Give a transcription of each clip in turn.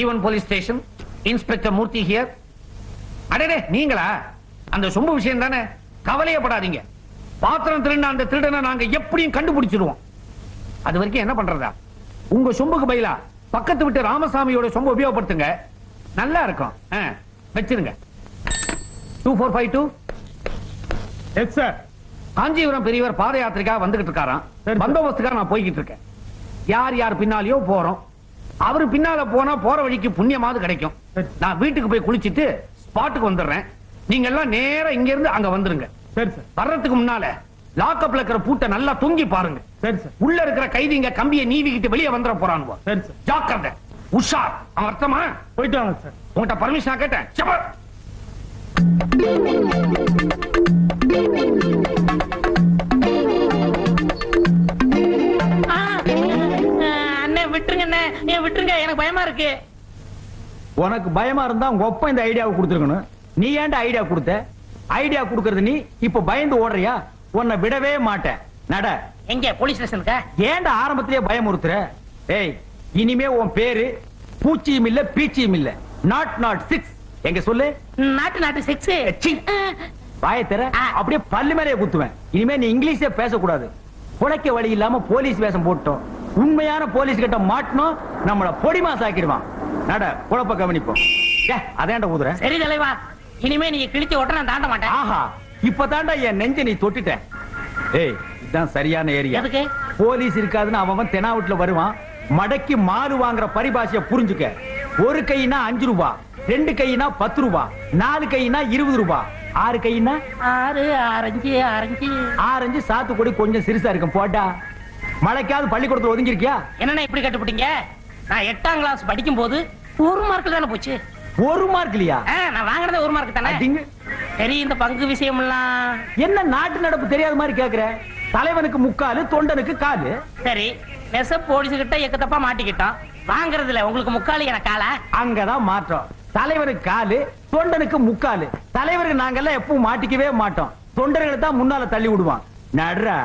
Even police station inspector Murthy here அடடே நீங்களா? அந்த சொம்பு விஷயம் தானே? கவலையப்படாதீங்க பாத்திரம் திருடின அந்த திருடனை நாங்க எப்படியும் கண்டுபிடிச்சிருவோம். அது வரைக்கும் என்ன பண்றதா? உங்க சொம்புக்கு பயிலா பக்கத்து விட்டு ராமசாமியோட சொம்பு உபயோகப்படுத்துங்க. நல்லா இருக்கும். வச்சிருங்க. Two four five two yes sir Kanchipuram பெரியவர் பாத யாத்திரைக்காக வந்துகிட்டு இருக்காராம். பந்தோபஸ்துக்காக நான் போய்கிட்டு இருக்கேன். யார் யார் பின்னாலயோ போறோம். அவரு பின்னால போனா போற வழிக்கு புண்ணியமாவது கிடைக்கும். நான் வீட்டுக்கு போய் குளிச்சிட்டு ஸ்பாட்டுக்கு வந்துடுறேன். நீங்க எல்லாம் நேரா இங்க இருந்து அங்க வந்துருங்க. சரி சார். வர்றதுக்கு முன்னால லாக்கப்ல இருக்கிற பூட்டை நல்லா தொங்கி பாருங்க. சரி சார். உள்ள இருக்கிற கைதிங்க கம்பியை நீவிக்கிட்டு வெளியே வந்துட போறானுவோ. சரி சார். ஜாக்கிரதை. உஷார். அவன் அர்த்தமா? போயிட்டு வாங்க சார். உன்கிட்ட பர்மிஷன் கேட்டேன். செப்ப. விட்டுருங்க அண்ணே ஏன் விட்டுருங்க எனக்கு பயமா இருக்கு. உனக்கு பயமா இருந்தா உங்க ஒப்ப இந்த ஐடியாவை கொடுத்துருக்கணும். நீ ஏன்டா ஐடியா கொடுத்த? ஐடியா கொடுக்கறது நீ இப்ப பயந்து ஓடுறியா? உன்னை விடவே மாட்டேன். நட. எங்க? போலீஸ் ஸ்டேஷனுக்கா ஏன்டா ஆரம்பத்திலேயே பயமுறுத்துற? ஏய் இனிமே உன் பேரு பூச்சியும் இல்ல பீச்சியும் இல்ல. நாட் நாட் சிக்ஸ் எங்க சொல்லு? நாட்டு நாட்டு செக்ஸ். வாயை தர. அப்படியே பல்லு மேலே குத்துவேன். இனிமே நீ இங்கிலீஷே பேசக்கூடாது. குலைக்க வழி இல்லாம போலீஸ் வேஷம் போட்டோம் உண்மையான போலீஸ் கிட்ட மாட்டினோம் நம்மள பொடிமா சாக்கிடுவான் நட குழப்ப கவனிப்போம். ஏ அதேண்ட ஊதுற சரி தலைவா இனிமே நீங்க கிழிச்சு ஓட்ட நான் தாண்ட மாட்டேன். ஆஹா இப்பதான்டா என் நெஞ்ச நீ தொட்டுட்ட. ஏய் இதுதான் சரியான ஏரியா. எதுக்கு? போலீஸ் இருக்காதுன்னு அவன் தெனாவட்டுல வருவான். மடக்கி மாறு வாங்குற பரிபாஷைய புரிஞ்சுக்க. ஒரு கைனா அஞ்சு ரூபா ரெண்டு கைனா பத்து ரூபா நாலு கைனா இருபது ரூபா ஆறு கைனா? ஆறு ஆரஞ்சு ஆரஞ்சு. ஆரஞ்சு சாத்துக்குடி கொஞ்சம் சிறுசா இருக்கும். போட்டா மழைக்காவது பள்ளிக்கூடத்துல ஒதுங்கிருக்கியா என்னண்ணே இப்படி கட்டுப்பிட்டீங்க? நான் எட்டாம் கிளாஸ் படிக்கும் போது ஒரு மார்க் தானே போச்சு. ஒரு மார்க் இல்லையா நான் வாங்கினதே ஒரு மார்க் தானே. சரி இந்த பங்கு விஷயம் எல்லாம் என்ன நாட்டு நடப்பு தெரியாத மாதிரி கேக்குற? தலைவனுக்கு முக்காலு தொண்டனுக்கு காலு. சரி நெச போலீஸ் கிட்ட எக்கத்தப்பா மாட்டிக்கிட்டோம். வாங்குறதுல உங்களுக்கு முக்காலி எனக்கு காலா? அங்கதான் மாற்றம். தலைவனுக்கு காலு தொண்டனுக்கு முக்காலு. தலைவருக்கு நாங்கெல்லாம் எப்பவும் மாட்டிக்கவே மாட்டோம். தொண்டர்களை தான் முன்னால தள்ளி விடுவான். நடுறா?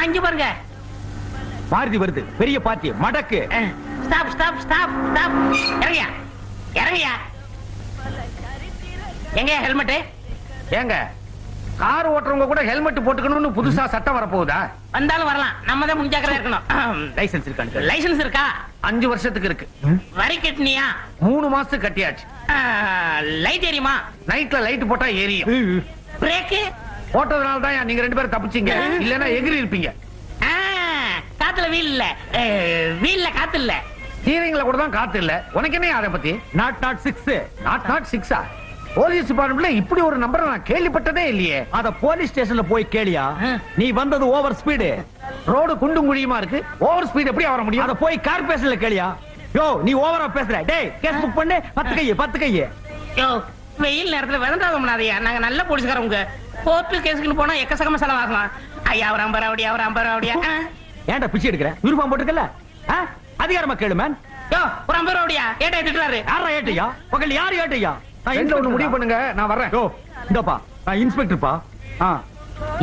அஞ்சு பாருங்க. மாருதி வருது. பெரிய பார்ட்டி மடக்கு. ஸ்டாப் ஸ்டாப் ஸ்டாப் ஸ்டாப் இறங்கியா? இறங்கியா? எங்க ஹெல்மெட் ஏங்க கார் ஓட்டுறவங்க கூட ஹெல்மெட் போட்டுக்கணும்னு புதுசா சட்டம் வரப்போகுதா? வந்தாலும் வரலாம். நம்ம தான் முன்ஜாக்கிரதா இருக்கணும். லைசென்ஸ் இருக்கான்னு லைசென்ஸ் இருக்கா? அஞ்சு வருஷத்துக்கு இருக்கு. வரி கட்டினியா? மூணு மாசத்துக்கு கட்டியாச்சு. லைட் எரியுமா? நைட்ல லைட் போட்டா எரியும். பிரேக்கு போட்டதுனால தான் நீங்க ரெண்டு பேரும் தப்பிச்சீங்க. இல்லன்னா எகிரி இருப்பீங்க. காத்துல வீல் இல்ல. வீல்ல காத்து இல்ல. ஸ்டீரிங்ல கூட தான் காத்து இல்ல. உனக்கு என்ன அதை பத்தி? Nought nought six nought nought சிக்ஸா போலீஸ் டிபார்ட்மெண்ட்ல இப்படி ஒரு நம்பரை நான் கேள்விப்பட்டதே இல்லையே. அத போலீஸ் ஸ்டேஷன்ல போய் கேளியா? நீ வந்தது ஓவர் ஸ்பீடு ரோடு குண்டும் குழியுமா இருக்கு? ஓவர் ஸ்பீட் எப்படி வர முடியும்? அத போய் கார்பரேஷன்ல கேளியா? யோ நீ ஓவரா பேசுற. டேய் கேஸ் புக் பண்ணு. பத்து கையே பத்து கையே. யோ வெயில் நேரத்துல விதண்டாத முடியாதையா நாங்க நல்ல போலீஸ்காரங்க கோர்ட்டு கேஸுக்குன்னு போனா எக்கச்சக்கமா செலவாகலாம் ஐயா அவர் ஐம்பது ரூபாடியா அவர் ஐம்பது ரூபாடியா ஏன்டா பிச்சை எடுக்கிற? யூனிஃபார்ம் போட்டுக்கல அதிகாரமா கேளு மேன் யோ ஒரு ஐம்பது ரூபாடியா ஏட்டா திட்டுறாரு. யாரா ஏட்டையா? பகல் யாரு ஏட்டையா? நான் ஒண்ணு முடிவு பண்ணுங்க நான் வர்றேன். யோ இந்தப்பா நான் இன்ஸ்பெக்டர்ப்பா ஆ.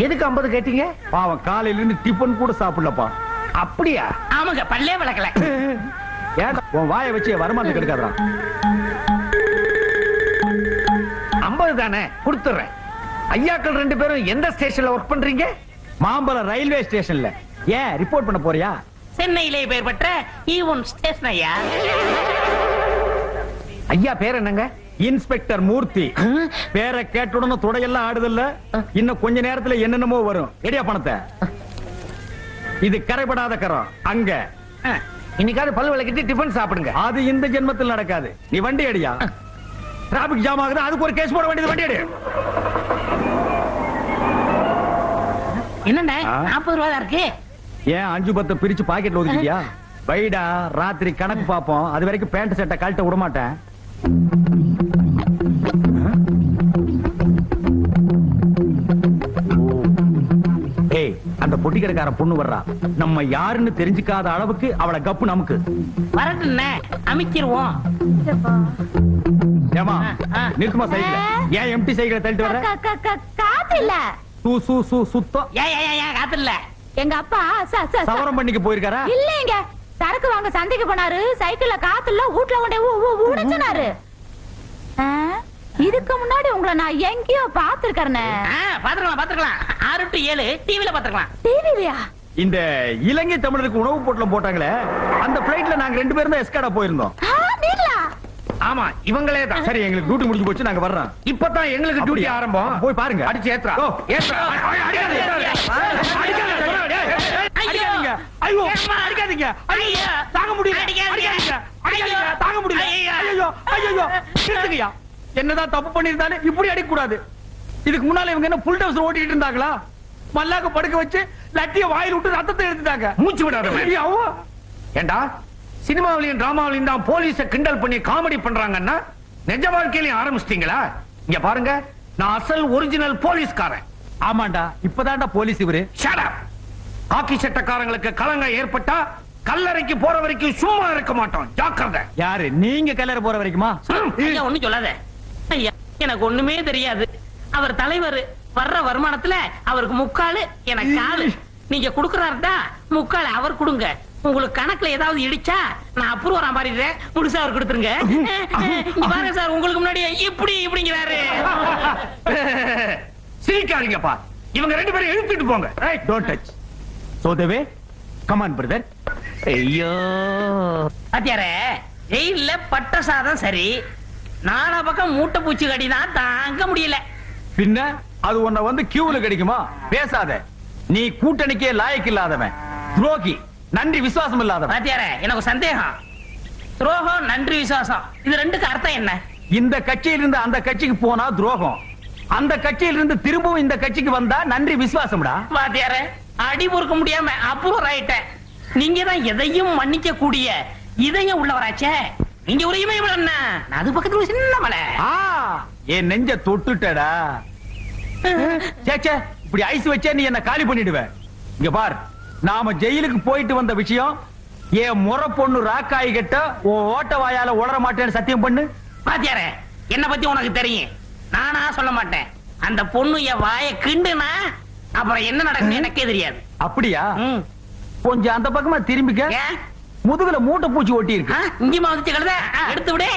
எதுக்கு 50 கேட்டீங்க? பாவம் காலையில இருந்து டிபன் கூட சாப்பிடலப்பா. அப்படியா? ஆமாங்க பல்லே விளக்கல ஏன்டா உன் வாயை வச்சு வருமானத்துக்கு எடுக்காதடா 50 தானே கொடுத்துறேன் ஐயாக்கள் ரெண்டு பேரும் எந்த ஸ்டேஷன்ல ஒர்க் பண்றீங்க? மாம்பலம் ரயில்வே ஸ்டேஷன்ல. ஏன் ரிப்போர்ட் பண்ண போறியா? சென்னையிலே பெயர் பெற்ற ஈவன் ஸ்டேஷன் ஐயா. ஐயா பேர் என்னங்க? இன்ஸ்பெக்டர் மூர்த்தி. பேரை கேட்ட உடனே துடையெல்லாம் ஆடுதல்ல. இன்னும் கொஞ்ச நேரத்துல என்னென்னமோ வரும். எடியா பணத்தை? இது கரைபடாத கரம். அங்க. இன்னைக்காவது பல் விளக்கிட்டு டிஃபன் சாப்பிடுங்க. அது இந்த ஜென்மத்தில் நடக்காது. நீ வண்டி அடியா டிராபிக் ஜாம் ஆகுது அதுக்கு ஒரு கேஸ் போட வேண்டியது வண்டி அடி என்னண்ணே? ஆ? நாற்பது ரூபா தான் இருக்கு. ஏன் அஞ்சு பத்து பிரிச்சு பாக்கெட்ல ஒதுக்கிட்டியா? வைடா ராத்திரி கணக்கு பாப்போம் அது வரைக்கும் பேண்ட் சட்டை கழட்ட விட மாட்டேன். ஏய் அந்த பொட்டிக்கடைக்கார பொண்ணு வர்றா. நம்ம யாருன்னு தெரிஞ்சுக்காத அளவுக்கு அவளை கப்பு நமக்கு வரட்டுண்ணே அமைச்சிருவோம் ஏமா. நிறுத்துமா சைக்கிள். ஏன் எம்டி சைக்கிளை தள்ளிட்டு வர்ற? க- க- க- காத்து இல்ல. சூ சூ சூ சுத்தம் இல்ல எங்க அப்பா ச- ச- ச- சவரம் பண்ணிக்க போயிருக்காரா? இல்லைங்க. சரக்கு வாங்க சந்தைக்கு போனாரு. சைக்கிள்ல காத்துல வீட்டுல கொண்டே உடைச்சனாரு. இதுக்கு முன்னாடி உங்களை நான் எங்கேயோ பாத்துருக்கேன் ஆ, பாத்துக்கலாம் பாத்துக்கலாம் ஆறு டு ஏழு டிவில பாத்துக்கலாம் டிவிலியா இந்த இலங்கை தமிழருக்கு உணவு பொட்டலம் போட்டாங்களே அந்த பிளைட்ல நாங்க ரெண்டு பேரும் தான் எஸ்காடா போயிருந்தோம். ஆமா இவங்களே தான். சரி எங்களுக்கு டியூட்டி முடிஞ்சு போச்சு நாங்க வர்றோம். இப்பதான் எங்களுக்கு டியூட்டி? ஆரம்பம். போய் பாருங்க. அடிச்சு அடிக்காதே, அடிக்காதே. அடிக்காதீங்க. ஐயோ? அடிக்காதீங்க. ஐயோ. தாங்க முடியல. அடிக்காதீங்க. அடிக்காதீங்க. தாங்க முடியல. ஐயா. ஐயோ நிறுத்துங்கய்யா. என்னதான் தப்பு பண்ணிருந்தாலும் இப்படி அடிக்க கூடாது இதுக்கு முன்னால இவங்க என்ன புல் டவுஸ் ஓட்டிட்டு இருந்தாங்களா? மல்லாக்க படுக்க வச்சு லட்டிய வாயில் விட்டு ரத்தத்தை எடுத்துட்டாங்க. மூச்சு விடாத. ஏண்டா? சினிமாவிலையும் டிராமாவிலையும் தான் போலீஸ கிண்டல் பண்ணி காமெடி பண்றாங்கன்னா நிஜ வாழ்க்கையிலையும் ஆரம்பிச்சிட்டீங்களா? இங்க பாருங்க நான் அசல் ஒரிஜினல் போலீஸ்காரன். ஆமாண்டா இப்பதான்டா போலீஸ் இவரு. காக்கி சட்டக்காரங்களுக்கு கலங்கம் ஏற்பட்டா கல்லறைக்கு போற வரைக்கும் சும்மா இருக்க மாட்டோம். ஜாக்கிரதை. யாரு நீங்க கல்லறை போற வரைக்குமா? ஒண்ணும் சொல்லாத. ஐயா எனக்கு ஒண்ணுமே தெரியாது. அவர் தலைவர் வர்ற வருமானத்துல அவருக்கு முக்காலு எனக்கு காலு நீங்க குடுக்கறாருடா முக்காலு அவர் கொடுங்க. உங்களுக்கு கணக்குல ஏதாவது இடிச்சா நான் அப்புறம் வர மாதிரி முழுசா அவர் கொடுத்துருங்க. பாருங்க சார் உங்களுக்கு முன்னாடி இப்படி இப்படிங்கிறாரு. சிரிக்காதீங்கப்பா. இவங்க ரெண்டு பேரும் இழுத்துட்டு போங்க. டோன்ட் டச் சோ தேவே கமான் பிரதர் ஐயோ. பாத்தியாரே ஜெயில்ல பட்ட சாதம் சரி நாலா பக்கம் மூட்டை பூச்சி கடிதான் தாங்க முடியல. பின்ன அது உன்னை வந்து கியூல கிடைக்குமா? பேசாத. நீ கூட்டணிக்கே லாயக்கு இல்லாதவன் துரோகி. நன்றி விசுவாசம் இல்லாதவன் பாத்தியாரே எனக்கு சந்தேகம். துரோகம் நன்றி விசுவாசம். இது ரெண்டுக்கு அர்த்தம் என்ன? இந்த கட்சியில இருந்து அந்த கட்சிக்கு போனா துரோகம். அந்த கட்சியில இருந்து திரும்பவும் இந்த கட்சிக்கு வந்தா நன்றி விசுவாசம்டா. வாத்தியார அடி பொறுக்க முடியாம அப்புறம் ஆயிட்டேன். நீங்க தான் எதையும் மன்னிக்க கூடிய இதயம் உள்ளவராச்சே. நீங்க ஒரு இமயம் என்ன அது பக்கத்துல ஒரு சின்ன மலை. ஆ என் நெஞ்ச தொட்டுட்டடா. சே, சே, இப்படி ஐஸ் வச்சே நீ என்ன காலி பண்ணிடுவ. இங்க பார். நாம ஜெயிலுக்கு போயிட்டு வந்த விஷயம் என் முறை பொண்ணு ராக்காய் கிட்ட ஓட்ட வாயால உளர மாட்டேன்னு சத்தியம் பண்ணு. வாத்தியார என்ன பத்தி உனக்கு தெரியும். நானா சொல்ல மாட்டேன். அந்த பொண்ணு என் வாய கிண்டுனா அப்புறம் என்ன நடக்கும் எனக்கே தெரியாது. அப்படியா. கொஞ்சம் அந்த பக்கமா திரும்பிக்க? முதுகுல மூட்டை பூச்சி ஒட்டி இருக்கு. இங்கேயுமா வந்துச்சு கழுத. எடுத்து விடு.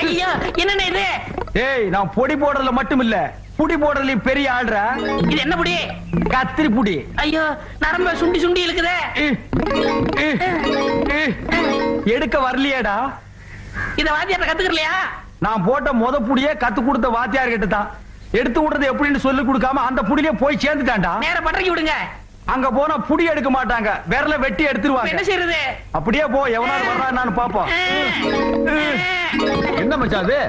ஐயோ என்னண்ணே இது? ஏய் நான் பொடி போடுறதுல மட்டும் இல்ல. புடி போடுறதுலயும் பெரிய ஆள்றா இது என்ன புடி? கத்திரி புடி. ஐயோ நரம்ப சுண்டி சுண்டி இருக்குதே. எடுக்க வரலையேடா. இத வாத்தியார்ட்ட கத்துக்கலையா நான் போட்ட முத புடியே கத்து கொடுத்த வாத்தியார் கிட்ட தான். எடுத்து விடுறது எப்படின்னு சொல்லி கொடுக்காம அந்த புடியிலே போய் சேர்ந்துட்டான்டா. நேர பட்டறைக்கு விடுங்க. அங்க போனா புடி எடுக்க மாட்டாங்க. விரல வெட்டி இப்ப என்ன எடுத்துருவாங்க செய்யறது அப்படியே போ எவனாவது வர்றான்னு பாப்போம். என்ன மச்சான் அது?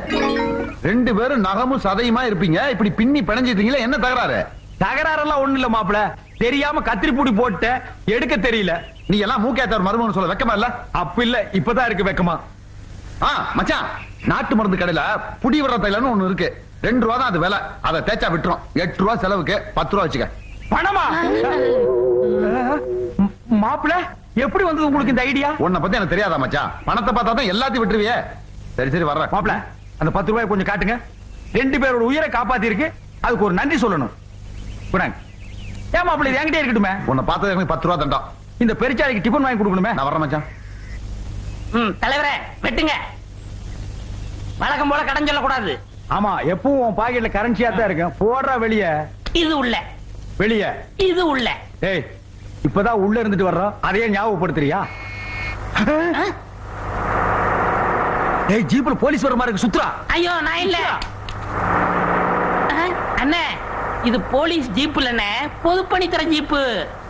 ரெண்டு பேரும் நகமும் சதையுமா இருப்பீங்க? இப்படி பின்னி பிணைஞ்சிட்டீங்களா என்ன தகராறு? தகராறெல்லாம் ஒண்ணு இல்ல மாப்பிள. தெரியாம கத்திரி புடி போட்ட எடுக்க தெரியல. நீ எல்லாம் மூக்கேத்தவர் மருமகன் சொல்ல வெக்கமா இல்ல? அப்ப இல்ல இப்பதான் இருக்கு வெக்கமா. ஆ மச்சான் நாட்டு மருந்து கடையில புடி விடுற தைலன்னு ஒண்ணு இருக்கு. ரெண்டு ரூபா தான் அது விலை. அதை தேய்ச்சா விட்டுரும். எட்டு ரூபா செலவுக்கு பத்து ரூபா வச்சுக்க. பணமா? மாப்பிள எப்படி வந்தது உங்களுக்கு இந்த ஐடியா? உன்னை பத்தி எனக்கு தெரியாதா மச்சான்? பணத்தை பார்த்தா தான் எல்லாத்தையும் விட்டுருவியே. சரி சரி வர்றேன். மாப்பிள அந்த பத்து ரூபாய் கொஞ்சம் காட்டுங்க. ரெண்டு பேரோட உயிரை காப்பாத்தி இருக்கு அதுக்கு ஒரு நன்றி சொல்லணும். குடாங்க ஏன் மாப்பிள இது என்கிட்டே இருக்கட்டுமே? உன்னை பார்த்தது எனக்கு பத்து ரூபா தண்டம். இந்த பெருச்சாளிக்கு டிபன் வாங்கி கொடுக்கணுமே? நான் வர்றேன் மச்சான். ம், தலைவரே வெட்டுங்க. வழக்கம் போல கடன் சொல்லக்கூடாது. ஆமா எப்பவும் உன் பாக்கெட்ல கரன்சியா தான் இருக்கும் போடுறா வெளிய. இது உள்ள. வெளிய. இது உள்ள. ஏய் இப்பதான் உள்ள இருந்துட்டு வர்றோம். அதையே ஞாபகப்படுத்துறியா? ஏய் ஜீப்ல போலீஸ் வர மாதிரி இருக்கு. சுத்துறா ஐயோ நான் இல்ல. அண்ணே இது போலீஸ் ஜீப் இல்லண்ணே பொதுப்பணித்துறை ஜீப்பு.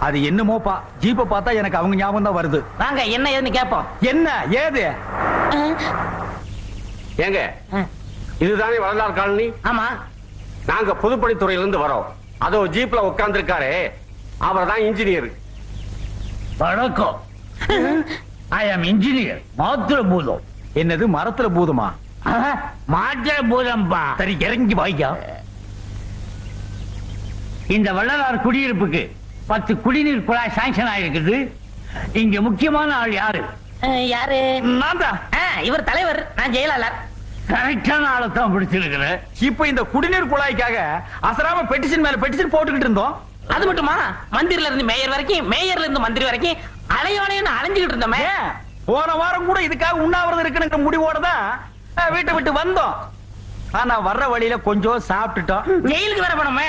அது என்னமோப்பா ஜீப்பை பார்த்தா எனக்கு அவங்க ஞாபகம் தான் வருது. வாங்க என்ன ஏதுன்னு கேப்போம். என்ன ஏது? ஏங்க இதுதானே வரலாறு காலனி? ஆமா. நாங்க பொதுப்பணித்துறையில இருந்து வரோம். அதோ ஜீப்ல உட்கார்ந்திருக்காரு. அவர் தான் இன்ஜினியர். வணக்கம். ஐ ஆம் இன்ஜினியர் மாத்திர பூதம் என்னது மரத்துல பூதமா? மாத்திர பூதம்பா. சரி இறங்கி வாய்க்கா. இந்த வள்ளலார் குடியிருப்புக்கு பத்து குடிநீர் குழாய் சாங்ஷன் ஆயிருக்குது. இங்க முக்கியமான ஆள் யாரு? யாரு? நான் தான். அஹ், இவர் தலைவர் நான் ஜெயலலிதா கரெக்டான ஆளை தான் பிடிச்சிருக்கிறேன் இப்ப இந்த குடிநீர் குழாய்க்காக அசராம பெட்டிஷன் மேல பெட்டிஷன் போட்டுக்கிட்டு இருந்தோம். அது மட்டுமா? மந்திரில இருந்து மேயர் வரைக்கும் மேயர்ல இருந்து மந்திரி வரைக்கும் அலையோலையும் அலைஞ்சுக்கிட்டு இருந்தோமே. போன வாரம் கூட இதுக்காக உண்ணாவிரதம் இருக்குங்கிற முடிவோட தான் வீட்டை விட்டு வந்தோம். ஆனா வர்ற வழியில கொஞ்சம் சாப்பிட்டுட்டோம். ஜெயிலுக்கு வர போனோமே?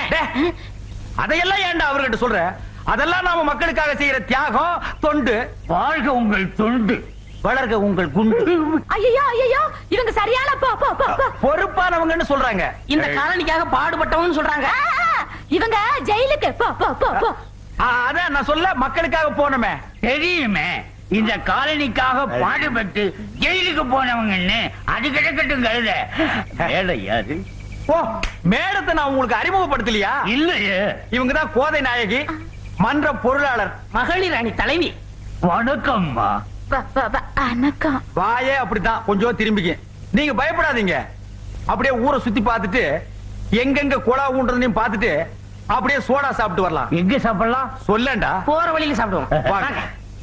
அதையெல்லாம் ஏன்டா அவர்கிட்ட சொல்ற? அதெல்லாம் நாம மக்களுக்காக செய்யற தியாகம் தொண்டு. வாழ்க உங்கள் தொண்டு. வளர்க உங்கள் குண்டு. ஐயோ ஐயோ இவங்க சரியான போ போ போ போ. பொறுப்பானவங்கன்னு சொல்றாங்க. இந்த காலனிக்காக பாடுபட்டவன்னு சொல்றாங்க. இவங்க ஜெயிலுக்கு போ போ போ அதான் நான் சொல்ல மக்களுக்காக போனமே. தெரியுமே. இந்த காலனிக்காக பாடுபட்டு ஜெயிலுக்கு போனவங்கன்னு அது கிடக்கட்டும் கழுத. வேலை யாரு? ஓ மேடத்தை நான் உங்களுக்கு அறிமுகப்படுத்தலையா? இல்லையே. இவங்க தான் கோதை நாயகி மன்ற பொருளாளர். மகளிர் அணி தலைவி. வணக்கம்மா. வ, வ, வ, வணக்கம். வாயே அப்படித்தான். கொஞ்சம் திரும்பிக்க. நீங்க பயப்படாதீங்க. அப்படியே ஊரை சுத்தி பார்த்துட்டு எங்கெங்க குழா ஊன்றதையும் பார்த்துட்டு அப்படியே சோடா சாப்பிட்டு வரலாம். எங்க சாப்பிடலாம்? சொல்லேன்டா. போற வழியில சாப்பிடுவோம். வாங்க.